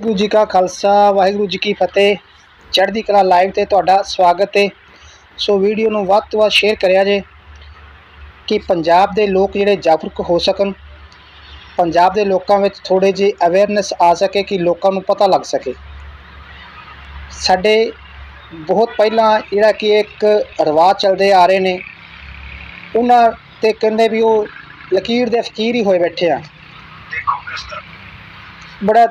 ਵਾਹਿਗੁਰੂ ਜੀ ਕਾ ਖਾਲਸਾ ਵਾਹਿਗੁਰੂ ਜੀ ਕੀ ਫਤਿਹ। ਚੜ੍ਹਦੀ ਕਲਾ ਲਾਈਵ ਤੇ ਤੁਹਾਡਾ ਸਵਾਗਤ ਹੈ ਸੋ ਵੀਡੀਓ ਨੂੰ ਵੱਧ ਤੋਂ ਵੱਧ ਸ਼ੇਅਰ ਕਰਿਆ ਜੇ ਕਿ ਪੰਜਾਬ ਦੇ ਲੋਕ ਜਿਹੜੇ ਜਾਗਰੂਕ ਹੋ ਸਕਣ ਪੰਜਾਬ ਦੇ ਲੋਕਾਂ ਵਿੱਚ ਥੋੜੇ ਜਿਹੀ ਅਵੇਅਰਨੈਸ ਆ ਸਕੇ ਕਿ ਲੋਕਾਂ ਨੂੰ ਪਤਾ ਲੱਗ ਸਕੇ। ਸਾਡੇ ਬਹੁਤ ਪਹਿਲਾਂ ਜਿਹੜਾ ਕਿ ਇੱਕ ਰਿਵਾਜ ਚੱਲਦੇ ਆ ਰਹੇ ਨੇ ਉਹਨਾਂ ਤੇ ਕਹਿੰਦੇ ਵੀ ਉਹ ਲਕੀਰ ਦੇ ਫਕੀਰ ਹੀ ਹੋਏ ਬੈਠੇ ਆ। ਬੜਾ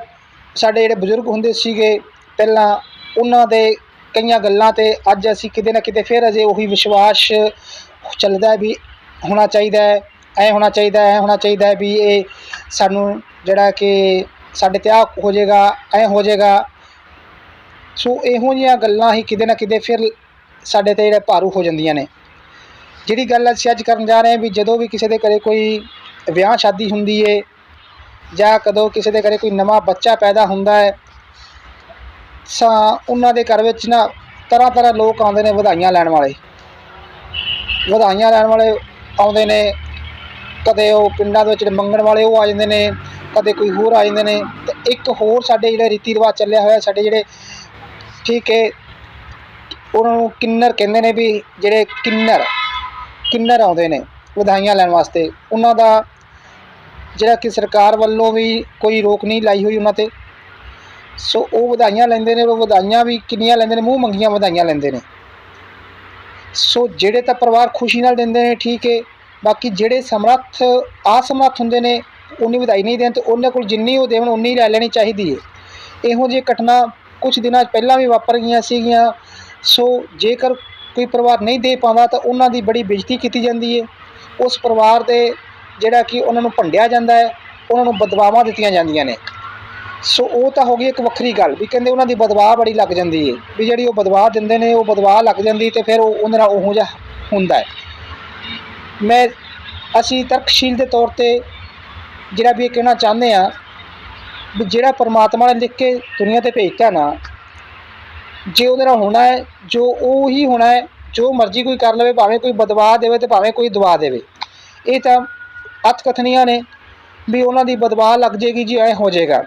ਸਾਡੇ ਜਿਹੜੇ ਬਜ਼ੁਰਗ ਹੁੰਦੇ ਸੀਗੇ, ਪਹਿਲਾਂ ਉਹਨਾਂ ਦੇ ਕਈਆਂ ਗੱਲਾਂ ਤੇ ਅੱਜ ਅਸੀਂ ਕਿਤੇ ਨਾ ਕਿਤੇ ਫਿਰ ਅਜੇ ਉਹੀ ਵਿਸ਼ਵਾਸ ਚੱਲਦਾ ਵੀ ਹੋਣਾ ਚਾਹੀਦਾ ਹੈ, ਐ ਹੋਣਾ ਚਾਹੀਦਾ ਹੈ ਹੋਣਾ ਚਾਹੀਦਾ ਹੈ ਵੀ ਇਹ ਸਾਨੂੰ ਜਿਹੜਾ ਕਿ ਸਾਡੇ ਤੇ ਆ ਹੋ ਜਾਏਗਾ, ਐ ਹੋ ਜਾਏਗਾ। ਸੋ ਇਹੋ ਜਿਹੀਆਂ ਗੱਲਾਂ ਹੀ ਕਿਤੇ ਨਾ ਕਿਤੇ ਫਿਰ ਸਾਡੇ ਤੇ ਜਿਹੜੇ ਭਾਰੂ ਹੋ ਜਾਂਦੀਆਂ ਨੇ। ਜਿਹੜੀ ਗੱਲ ਅਸੀਂ ਅੱਜ ਕਰਨ ਜਾ ਰਹੇ ਹਾਂ ਵੀ ਜਦੋਂ ਵੀ ਕਿਸੇ ਦੇ ਘਰੇ ਕੋਈ ਵਿਆਹ ਸ਼ਾਦੀ ਹੁੰਦੀ ਏ ਜਾਂ ਕਦੋਂ ਕਿਸੇ ਦੇ ਘਰੇ ਕੋਈ ਨਵਾਂ ਬੱਚਾ ਪੈਦਾ ਹੁੰਦਾ ਹੈ ਸਾ ਉਹਨਾਂ ਦੇ ਘਰ ਵਿੱਚ ਨਾ ਤਰ੍ਹਾਂ ਤਰ੍ਹਾਂ ਲੋਕ ਆਉਂਦੇ ਨੇ ਵਧਾਈਆਂ ਲੈਣ ਵਾਲੇ। ਵਧਾਈਆਂ ਲੈਣ ਵਾਲੇ ਆਉਂਦੇ ਨੇ, ਕਦੇ ਉਹ ਪਿੰਡਾਂ ਦੇ ਵਿੱਚ ਮੰਗਣ ਵਾਲੇ ਉਹ ਆ ਜਾਂਦੇ ਨੇ, ਕਦੇ ਕੋਈ ਹੋਰ ਆ ਜਾਂਦੇ ਨੇ, ਤੇ ਇੱਕ ਹੋਰ ਸਾਡੇ ਜਿਹੜੇ ਰੀਤੀ ਰਿਵਾਜ ਚੱਲਿਆ ਹੋਇਆ, ਸਾਡੇ ਜਿਹੜੇ ਠੀਕ ਹੈ, ਉਹਨਾਂ ਨੂੰ ਕਿੰਨਰ ਕਹਿੰਦੇ ਨੇ ਵੀ ਜਿਹੜੇ ਕਿੰਨਰ ਕਿੰਨਰ ਆਉਂਦੇ ਨੇ ਵਧਾਈਆਂ ਲੈਣ ਵਾਸਤੇ। ਉਹਨਾਂ ਦਾ ਜਿਹੜਾ ਕਿ ਸਰਕਾਰ ਵੱਲੋਂ ਵੀ ਕੋਈ ਰੋਕ ਨਹੀਂ ਲਾਈ ਹੋਈ ਉਹਨਾਂ ਤੇ। ਸੋ ਉਹ ਵਧਾਈਆਂ ਲੈਂਦੇ ਨੇ, ਉਹ ਵਧਾਈਆਂ ਵੀ ਕਿੰਨੀਆਂ ਲੈਂਦੇ ਨੇ, ਮੂੰਹ ਮੰਗੀਆਂ ਵਧਾਈਆਂ ਲੈਂਦੇ ਨੇ। ਸੋ ਜਿਹੜੇ ਤਾਂ ਪਰਿਵਾਰ ਖੁਸ਼ੀ ਨਾਲ ਦਿੰਦੇ ਨੇ, ਠੀਕ ਹੈ ਬਾਕੀ ਜਿਹੜੇ ਸਮਰੱਥ, ਅਸਮਰੱਥ ਹੁੰਦੇ ਨੇ, ਉਨੀ ਵਧਾਈ ਨਹੀਂ ਦੇਣ ਤੇ ਉਹਨਾਂ ਕੋਲ ਜਿੰਨੀ ਉਹ ਦੇਣ, ਉਨੀ ਲੈ ਲੈਣੀ ਚਾਹੀਦੀ ਹੈ ਇਹੋ ਜਿਹੀ ਘਟਨਾ ਕੁਝ ਦਿਨਾਂ ਪਹਿਲਾਂ ਵੀ ਵਾਪਰ ਗਈਆਂ ਸੀਗੀਆਂ। ਸੋ ਜੇਕਰ ਕੋਈ ਪਰਿਵਾਰ ਨਹੀਂ ਦੇ ਪਾਉਂਦਾ ਤਾਂ ਉਹਨਾਂ ਦੀ ਬੜੀ ਬੇਇੱਜ਼ਤੀ ਕੀਤੀ ਜਾਂਦੀ ਹੈ ਉਸ ਪਰਿਵਾਰ ਦੇ ਜਿਹੜਾ ਕਿ ਉਹਨਾਂ ਨੂੰ ਭੰਡਿਆ ਜਾਂਦਾ ਹੈ, ਉਹਨਾਂ ਨੂੰ ਬਦਵਾਵਾਂ ਦਿੱਤੀਆਂ ਜਾਂਦੀਆਂ ਨੇ। ਸੋ ਉਹ ਤਾਂ ਹੋ ਗਈ ਇੱਕ ਵੱਖਰੀ ਗੱਲ ਵੀ ਕਹਿੰਦੇ ਉਹਨਾਂ ਦੀ ਬਦਵਾ ਬੜੀ ਲੱਗ ਜਾਂਦੀ ਹੈ ਵੀ ਜਿਹੜੀ ਉਹ ਬਦਵਾ ਦਿੰਦੇ ਨੇ, ਉਹ ਬਦਵਾ ਲੱਗ ਜਾਂਦੀ ਤੇ ਫਿਰ ਉਹ ਉਹਦੇ ਨਾਲ ਉਹੋ ਜਿਹਾ ਹੁੰਦਾ ਹੈ। ਮੈਂ, ਅਸੀਂ ਤਰਕਸ਼ੀਲ ਦੇ ਤੌਰ ਤੇ ਜਿਹੜਾ ਵੀ ਇਹ ਕਹਿਣਾ ਚਾਹੁੰਦੇ ਆ ਵੀ ਜਿਹੜਾ ਪਰਮਾਤਮਾ ਨੇ ਲਿਖ ਕੇ ਦੁਨੀਆ ਤੇ ਭੇਜਤਾ ਨਾ, ਜੇ ਉਹਦੇ ਨਾਲ ਹੋਣਾ ਹੈ, ਜੋ ਉਹ ਹੀ ਹੋਣਾ ਹੈ, ਜੋ ਮਰਜ਼ੀ ਕੋਈ ਕਰ ਲਵੇ, ਭਾਵੇਂ ਕੋਈ ਬਦਵਾ ਦੇਵੇ ਤੇ ਭਾਵੇਂ ਕੋਈ ਦਵਾ ਦੇਵੇ। ਇਹ ਤਾਂ ਅਤ ਨੇ ਵੀ ਉਹਨਾਂ ਦੀ ਬਦਵਾ ਲੱਗ ਜੇਗੀ ਜੀ, ਐ ਹੋ ਜਾਏਗਾ।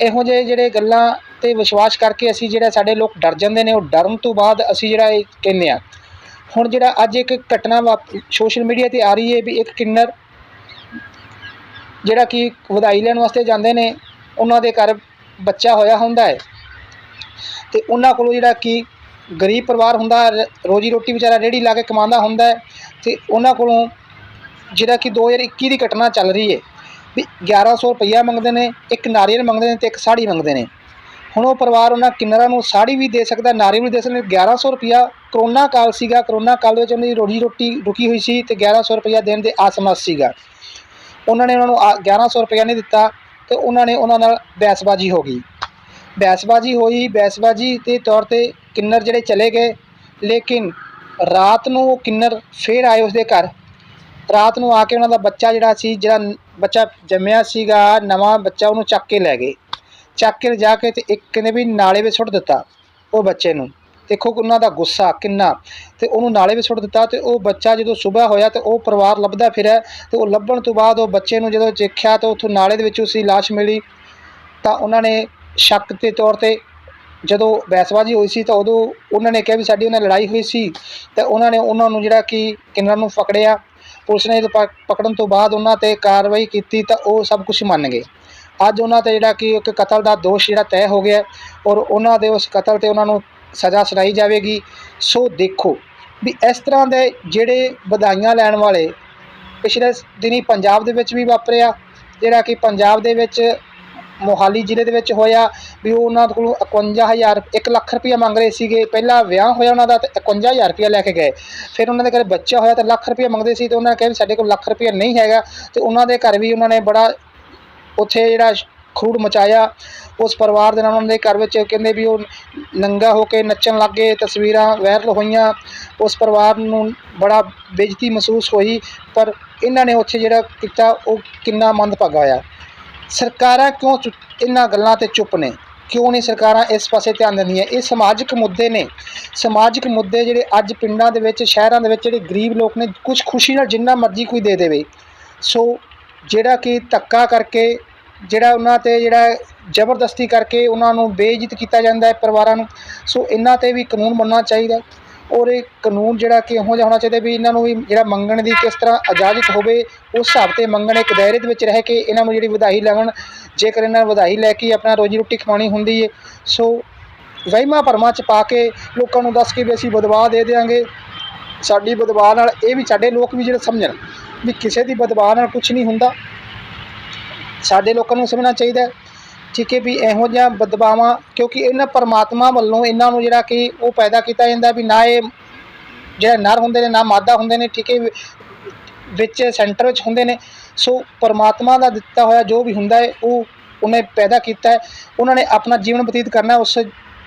ਇਹੋ ਜਿਹੇ ਜਿਹੜੇ ਗੱਲਾਂ ਤੇ ਵਿਸ਼ਵਾਸ ਕਰਕੇ ਅਸੀਂ ਜਿਹੜਾ ਸਾਡੇ ਲੋਕ ਡਰ ਜਾਂਦੇ ਨੇ, ਉਹ ਡਰਨ ਤੋਂ ਬਾਅਦ ਅਸੀਂ ਜਿਹੜਾ ਇਹ ਕਹਿੰਦੇ ਆ ਹੁਣ ਜਿਹੜਾ ਅੱਜ ਇੱਕ ਘਟਨਾ ਸੋਸ਼ਲ ਮੀਡੀਆ ਤੇ ਆ ਰਹੀ ਹੈ ਵੀ ਇੱਕ ਕਿੰਨਰ ਜਿਹੜਾ ਕਿ ਵਧਾਈ ਲੈਣ ਵਾਸਤੇ ਜਾਂਦੇ ਨੇ, ਉਹਨਾਂ ਦੇ ਘਰ ਬੱਚਾ ਹੋਇਆ ਹੁੰਦਾ ਹੈ। ਤੇ ਉਹਨਾਂ ਕੋਲੋਂ ਜਿਹੜਾ ਕਿ ਗਰੀਬ ਪਰਿਵਾਰ ਹੁੰਦਾ, ਰ- ਰੋਜੀ ਰੋਟੀ ਵਿਚਾਰਾ ਰੇੜੀ ਲਾ ਕੇ ਕਮਾਉਂਦਾ ਹੁੰਦਾ ਹੈ ਤੇ ਉਹਨਾਂ ਕੋਲੋਂ ਜਿਹੜਾ ਕਿ 2021 ਦੀ ਘਟਨਾ ਚੱਲ ਰਹੀ ਹੈ। ਵੀ 1100 ਰੁਪਈਆ ਮੰਗਦੇ ਨੇ, ਇੱਕ ਨਾਰੀਅਲ ਮੰਗਦੇ ਨੇ ਤੇ ਇੱਕ ਸਾੜੀ ਮੰਗਦੇ ਨੇ। ਹੁਣ ਉਹ ਪਰਿਵਾਰ ਉਹਨਾਂ ਕਿੰਨਰਾਂ ਨੂੰ ਸਾੜੀ ਵੀ ਦੇ ਸਕਦਾ, ਨਾਰੀਅਲ ਵੀ ਦੇ ਸਕਦਾ 1100 ਰੁਪਈਆ ਕਰੋਨਾ ਕਾਲ ਸੀਗਾ। ਕਰੋਨਾ ਕਾਲ ਵਿੱਚ ਉਹਨਾਂ ਦੀ ਰੋਜੀ ਰੋਟੀ ਰੁਕੀ ਹੋਈ ਸੀ ਤੇ 1100 ਰੁਪਈਆ ਦੇਣ ਦੇ ਆਸਮਸ ਸੀਗਾ। ਉਹਨਾਂ ਨੇ ਉਹਨਾਂ ਨੂੰ ਆ- 1100 ਰੁਪਈਆ ਨਹੀਂ ਦਿੱਤਾ ਤੇ ਉਹਨਾਂ ਨੇ ਉਹਨਾਂ ਨਾਲ ਬਹਿਸਬਾਜ਼ੀ ਹੋ ਗਈ। ਬਹਿਸਬਾਜ਼ੀ ਹੋਈ, ਬਹਿਸਬਾਜ਼ੀ ਦੇ ਤੌਰ ਤੇ ਕਿੰਨਰ ਜਿਹੜੇ ਚਲੇ ਗਏ, ਲੇਕਿਨ ਰਾਤ ਨੂੰ ਉਹ ਕਿੰਨਰ ਫੇਰ ਆਏ ਉਸਦੇ ਘਰ। ਰਾਤ ਨੂੰ ਆ ਕੇ ਉਹਨਾਂ ਦਾ ਬੱਚਾ ਜਿਹੜਾ ਸੀ, ਜਿਹੜਾ ਬੱਚਾ ਜੰਮਿਆ ਸੀਗਾ, ਨਵਾਂ ਬੱਚਾ ਉਹਨੂੰ ਚੱਕ ਕੇ ਲੈ ਗਏ। ਚੱਕ ਕੇ ਜਾ ਕੇ ਤੇ ਇੱਕ ਕਹਿੰਦੇ ਵੀ ਨਾਲੇ ਵਿੱਚ ਸੁੱਟ ਦਿੱਤਾ, ਉਹ ਬੱਚੇ ਨੂੰ। ਦੇਖੋ ਕਿ ਉਹਨਾਂ ਦਾ ਗੁੱਸਾ ਕਿੰਨਾ। ਤੇ ਉਹਨੂੰ ਨਾਲੇ ਵਿੱਚ ਸੁੱਟ ਦਿੱਤਾ ਤੇ ਉਹ ਬੱਚਾ ਜਦੋਂ ਸਵੇਰ ਹੋਇਆ ਤੇ ਉਹ ਪਰਿਵਾਰ ਲੱਭਦਾ ਫਿਰਿਆ ਤੇ ਉਹ ਲੱਭਣ ਤੋਂ ਬਾਅਦ ਉਹ ਬੱਚੇ ਨੂੰ ਜਦੋਂ ਦੇਖਿਆ ਤਾਂ ਉੱਥੋਂ ਨਾਲੇ ਦੇ ਵਿੱਚ ਉਸਦੀ ਲਾਸ਼ ਮਿਲੀ ਤਾਂ ਉਹਨਾਂ ਨੇ ਸ਼ੱਕ ਦੇ ਤੌਰ ਤੇ ਜਦੋਂ ਬਹਿਸਬਾਜ਼ੀ ਹੋਈ ਸੀ ਤਾਂ ਉਦੋਂ ਉਹਨਾਂ ਨੇ ਕਿਹਾ ਵੀ ਸਾਡੀ ਉਹਨਾਂ ਨਾਲ ਲੜਾਈ ਹੋਈ ਸੀ ਤੇ ਉਹਨਾਂ ਨੇ ਉਹਨਾਂ ਨੂੰ ਜਿਹੜਾ ਕਿ ਕਿੰਨਰ ਨੂੰ ਫਕੜਿਆ ਪੁਲਿਸ ਨੇ ਜਦੋਂ ਪਕੜਨ ਤੋਂ ਬਾਅਦ ਉਹਨਾਂ ਤੇ ਕਾਰਵਾਈ ਕੀਤੀ ਤਾਂ ਉਹ ਸਭ ਕੁਝ ਮੰਨ ਗਏ। ਅੱਜ ਉਹਨਾਂ ਤੇ ਜਿਹੜਾ ਕਿ ਇੱਕ ਕਤਲ ਦਾ ਦੋਸ਼ ਜਿਹੜਾ ਤੈਅ ਹੋ ਗਿਆ ਔਰ ਉਹਨਾਂ ਦੇ ਉਸ ਕਤਲ ਤੇ ਉਹਨਾਂ ਨੂੰ ਸਜ਼ਾ ਸੁਣਾਈ ਜਾਵੇਗੀ। ਸੋ ਦੇਖੋ ਵੀ ਇਸ ਤਰ੍ਹਾਂ ਦੇ ਜਿਹੜੇ ਵਧਾਈਆਂ ਲੈਣ ਵਾਲੇ ਪਿਛਲੇ ਦਿਨੀ ਪੰਜਾਬ ਦੇ ਵਿੱਚ ਵੀ ਵਾਪਰਿਆ, ਜਿਹੜਾ ਕਿ ਪੰਜਾਬ ਦੇ ਵਿੱਚ ਮੋਹਾਲੀ ਜ਼ਿਲ੍ਹੇ ਦੇ ਵਿੱਚ ਹੋਇਆ ਵੀ ਉਹ ਉਹਨਾਂ ਕੋਲੋਂ 51000 1 ਲੱਖ ਰੁਪਇਆ ਮੰਗ ਰਹੇ ਸੀਗੇ। ਪਹਿਲਾਂ ਵਿਆਹ ਹੋਇਆ ਉਹਨਾਂ ਦਾ ਤੇ 51000 ਰੁਪਇਆ ਲੈ ਕੇ ਗਏ। ਫਿਰ ਉਹਨਾਂ ਦੇ ਘਰ ਬੱਚਾ ਹੋਇਆ ਤਾਂ ਲੱਖ ਰੁਪਇਆ ਮੰਗਦੇ ਸੀ ਤੇ ਉਹਨਾਂ ਨੇ ਕਿਹਾ ਵੀ ਸਾਡੇ ਕੋਲ ਲੱਖ ਰੁਪਇਆ ਨਹੀਂ ਹੈਗਾ ਤੇ ਉਹਨਾਂ ਦੇ ਘਰ ਵੀ ਉਹਨਾਂ ਨੇ ਬੜਾ ਉੱਥੇ ਜਿਹੜਾ ਖੂੜ ਮਚਾਇਆ। ਉਸ ਪਰਿਵਾਰ ਦੇ ਨਾਲ ਉਹਨਾਂ ਦੇ ਘਰ ਵਿੱਚ ਕਹਿੰਦੇ ਵੀ ਉਹ ਨੰਗਾ ਹੋ ਕੇ ਨੱਚਣ ਲੱਗ ਗਏ, ਤਸਵੀਰਾਂ ਵਾਇਰਲ ਹੋਈਆਂ। ਉਸ ਪਰਿਵਾਰ ਨੂੰ ਬੜਾ ਬੇਇੱਜ਼ਤੀ ਮਹਿਸੂਸ ਹੋਈ, ਪਰ ਇਹਨਾਂ ਨੇ ਉੱਥੇ ਜਿਹੜਾ ਕੀਤਾ ਉਹ ਕਿੰਨਾ ਮੰਦਭਾਗਾ ਹੋਇਆ। ਸਰਕਾਰਾਂ ਕਿਉਂ ਚੁ- ਇਹਨਾਂ ਗੱਲਾਂ ਤੇ ਚੁੱਪ ਨੇ? ਕਿਉਂ ਨਹੀਂ ਸਰਕਾਰਾਂ ਇਸ ਪਾਸੇ ਧਿਆਨ ਦਿੰਦੀਆਂ? ਇਹ ਸਮਾਜਿਕ ਮੁੱਦੇ ਨੇ। ਸਮਾਜਿਕ ਮੁੱਦੇ ਜਿਹੜੇ ਅੱਜ ਪਿੰਡਾਂ ਦੇ ਵਿੱਚ, ਸ਼ਹਿਰਾਂ ਦੇ ਵਿੱਚ ਜਿਹੜੇ ਗਰੀਬ ਲੋਕ ਨੇ ਕੁਝ ਖੁਸ਼ੀ ਨਾਲ ਜਿੰਨਾ ਮਰਜ਼ੀ ਕੋਈ ਦੇ ਦੇਵੇ। ਸੋ ਜਿਹੜਾ ਕਿ ਧੱਕਾ ਕਰਕੇ, ਜਿਹੜਾ ਉਹਨਾਂ 'ਤੇ ਜਿਹੜਾ ਜ਼ਬਰਦਸਤੀ ਕਰਕੇ ਉਹਨਾਂ ਨੂੰ ਬੇਇੱਜ਼ਤ ਕੀਤਾ ਜਾਂਦਾ ਹੈ ਪਰਿਵਾਰਾਂ ਨੂੰ, ਸੋ ਇਹਨਾਂ 'ਤੇ ਵੀ ਕਾਨੂੰਨ ਬਣਨਾ ਚਾਹੀਦਾ ਔਰ ਇਹ ਕਾਨੂੰਨ ਜਿਹੜਾ ਕਿ ਇਹੋ ਜਿਹਾ ਹੋਣਾ ਚਾਹੀਦਾ ਵੀ ਇਹਨਾਂ ਨੂੰ ਵੀ ਜਿਹੜਾ ਮੰਗਣ ਦੀ ਕਿਸ ਤਰ੍ਹਾਂ ਇਜਾਜ਼ਤ ਹੋਵੇ, ਉਸ ਹਿਸਾਬ 'ਤੇ ਮੰਗਣ ਇੱਕ ਦਾਇਰੇ ਦੇ ਵਿੱਚ ਰਹਿ ਕੇ ਇਹਨਾਂ ਨੂੰ ਜਿਹੜੀ ਵਧਾਈ ਲੈਵਣ ਜੇਕਰ ਇਹਨਾਂ ਨੂੰ ਵਧਾਈ ਲੈ ਕੇ ਆਪਣਾ ਰੋਜੀ ਰੋਟੀ ਕਮਾਉਣੀ ਹੁੰਦੀ ਹੈ ਸੋ ਵਹਿਮਾਂ ਭਰਮਾਂ 'ਚ ਪਾ ਕੇ ਲੋਕਾਂ ਨੂੰ ਦੱਸ ਕੇ ਵੀ ਅਸੀਂ ਬਦਵਾ ਦੇ ਦਿਆਂਗੇ। ਸਾਡੀ ਬਦਵਾ ਨਾਲ ਇਹ ਵੀ ਸਾਡੇ ਲੋਕ ਵੀ ਜਿਹੜੇ ਸਮਝਣ ਵੀ ਕਿਸੇ ਦੀ ਬਦਵਾ ਨਾਲ ਕੁਝ ਨਹੀਂ ਹੁੰਦਾ। ਸਾਡੇ ਲੋਕਾਂ ਨੂੰ ਸਮਝਣਾ ਚਾਹੀਦਾ। ਠੀਕ ਹੈ ਵੀ ਇਹੋ ਜਿਹਾ ਬਦਬਾਵਾਂ, ਕਿਉਂਕਿ ਇਹਨਾਂ ਪਰਮਾਤਮਾ ਵੱਲੋਂ ਇਹਨਾਂ ਨੂੰ ਜਿਹੜਾ ਕਿ ਉਹ ਪੈਦਾ ਕੀਤਾ ਜਾਂਦਾ ਵੀ ਨਾ ਇਹ ਜਿਹੜਾ ਨਰ ਹੁੰਦੇ ਨੇ, ਨਾ ਮਾਦਾ ਹੁੰਦੇ ਨੇ, ਠੀਕ ਹੈ ਵਿੱਚ ਸੈਂਟਰ ਵਿੱਚ ਹੁੰਦੇ ਨੇ। ਸੋ ਪਰਮਾਤਮਾ ਦਾ ਦਿੱਤਾ ਹੋਇਆ ਜੋ ਵੀ ਹੁੰਦਾ ਹੈ, ਉਹ ਉਹਨੇ ਪੈਦਾ ਕੀਤਾ ਹੈ। ਉਹਨਾਂ ਨੇ ਆਪਣਾ ਜੀਵਨ ਬਤੀਤ ਕਰਨਾ ਉਸ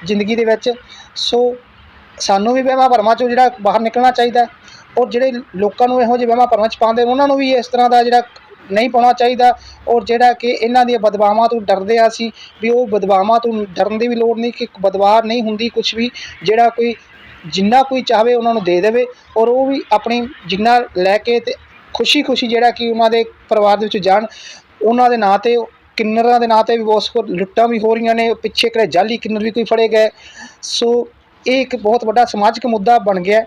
ਜ਼ਿੰਦਗੀ ਦੇ ਵਿੱਚ। ਸੋ ਸਾਨੂੰ ਵੀ ਵਹਿਮਾਂ ਭਰਮਾਂ ਚੋਂ ਜਿਹੜਾ ਬਾਹਰ ਨਿਕਲਣਾ ਚਾਹੀਦਾ ਔਰ ਜਿਹੜੇ ਲੋਕਾਂ ਨੂੰ ਇਹੋ ਜਿਹੇ ਵਹਿਮਾਂ ਭਰਮਾਂ ਚ ਪਾਉਂਦੇ ਉਹਨਾਂ ਨੂੰ ਵੀ ਇਸ ਤਰ੍ਹਾਂ ਦਾ ਜਿਹੜਾ ਨਹੀਂ ਪਾਉਣਾ ਚਾਹੀਦਾ ਔਰ ਜਿਹੜਾ ਕਿ ਇਹਨਾਂ ਦੀਆਂ ਬਦਵਾਵਾਂ ਤੋਂ ਡਰਦੇ ਆ ਸੀ ਵੀ ਉਹ ਬਦਵਾਵਾਂ ਤੋਂ ਡਰਨ ਦੀ ਵੀ ਲੋੜ ਨਹੀਂ ਕਿ ਬਦਵਾ ਨਹੀਂ ਹੁੰਦੀ ਕੁਝ ਵੀ, ਜਿਹੜਾ ਕੋਈ ਜਿੰਨਾ ਕੋਈ ਚਾਹਵੇ ਉਹਨਾਂ ਨੂੰ ਦੇ ਦੇਵੇ ਔਰ ਉਹ ਵੀ ਆਪਣੀ ਜਿੰਨਾ ਲੈ ਕੇ ਤੇ ਖੁਸ਼ੀ ਖੁਸ਼ੀ ਜਿਹੜਾ ਕਿ ਉਹਨਾਂ ਦੇ ਪਰਿਵਾਰ ਦੇ ਵਿੱਚ ਜਾਣ, ਉਹਨਾਂ ਦੇ ਨਾਂ ਤੇ ਕਿੰਨਰਾਂ ਦੇ ਨਾਂ ਤੇ ਵੀ ਬਹੁਤ ਸੋ ਲੁੱਟਾਂ ਵੀ ਹੋ ਰਹੀਆਂ ਨੇ, ਪਿੱਛੇ ਕਰੇ ਜਾਲੀ ਕਿੰਨਰ ਵੀ ਕੋਈ ਫੜੇ ਗਏ। ਸੋ ਇਹ ਇੱਕ ਬਹੁਤ ਵੱਡਾ ਸਮਾਜਿਕ ਮੁੱਦਾ ਬਣ ਗਿਆ।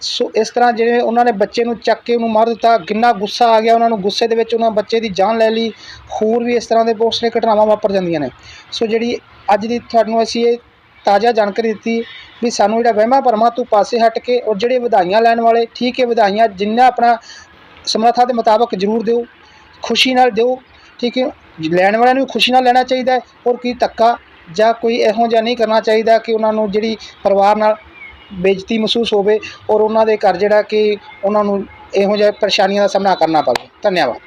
ਸੋ ਇਸ ਤਰ੍ਹਾਂ ਜਿਵੇਂ ਉਹਨਾਂ ਨੇ ਬੱਚੇ ਨੂੰ ਚੱਕ ਕੇ ਉਹਨੂੰ ਮਾਰ ਦਿੱਤਾ, ਕਿੰਨਾ ਗੁੱਸਾ ਆ ਗਿਆ ਉਹਨਾਂ ਨੂੰ, ਗੁੱਸੇ ਦੇ ਵਿੱਚ ਉਹਨਾਂ ਬੱਚੇ ਦੀ ਜਾਨ ਲੈ ਲਈ, ਹੋਰ ਵੀ ਇਸ ਤਰ੍ਹਾਂ ਦੇ ਬਹੁਤ ਸਾਰੇ ਘਟਨਾਵਾਂ ਵਾਪਰ ਜਾਂਦੀਆਂ ਨੇ। ਸੋ ਜਿਹੜੀ ਅੱਜ ਦੀ ਤੁਹਾਨੂੰ ਅਸੀਂ ਇਹ ਤਾਜ਼ਾ ਜਾਣਕਾਰੀ ਦਿੱਤੀ ਵੀ ਸਾਨੂੰ ਜਿਹੜਾ ਵਹਿਮਾਂ ਭਰਮਾਂ ਤੋਂ ਪਾਸੇ ਹਟ ਕੇ ਔਰ ਜਿਹੜੇ ਵਧਾਈਆਂ ਲੈਣ ਵਾਲੇ, ਠੀਕ ਹੈ ਵਧਾਈਆਂ, ਜਿੰਨਾ ਆਪਣਾ ਸਮਰੱਥਾ ਦੇ ਮੁਤਾਬਕ ਜ਼ਰੂਰ ਦਿਓ, ਖੁਸ਼ੀ ਨਾਲ ਦਿਓ, ਠੀਕ ਹੈ, ਲੈਣ ਵਾਲਿਆਂ ਨੂੰ ਵੀ ਖੁਸ਼ੀ ਨਾਲ ਲੈਣਾ ਚਾਹੀਦਾ ਔਰ ਕੀ ਧੱਕਾ ਜਾਂ ਕੋਈ ਇਹੋ ਜਿਹਾ ਨਹੀਂ ਕਰਨਾ ਚਾਹੀਦਾ ਕਿ ਉਹਨਾਂ ਨੂੰ ਜਿਹੜੀ ਪਰਿਵਾਰ ਨਾਲ ਬੇਇੱਜ਼ਤੀ ਮਹਿਸੂਸ ਹੋਵੇ ਔਰ ਉਹਨਾਂ ਦੇ ਘਰ ਜਿਹੜਾ ਕਿ ਉਹਨਾਂ ਨੂੰ ਇਹੋ ਜਿਹੇ ਪਰੇਸ਼ਾਨੀਆਂ ਦਾ ਸਾਹਮਣਾ ਕਰਨਾ ਪਵੇ। ਧੰਨਵਾਦ।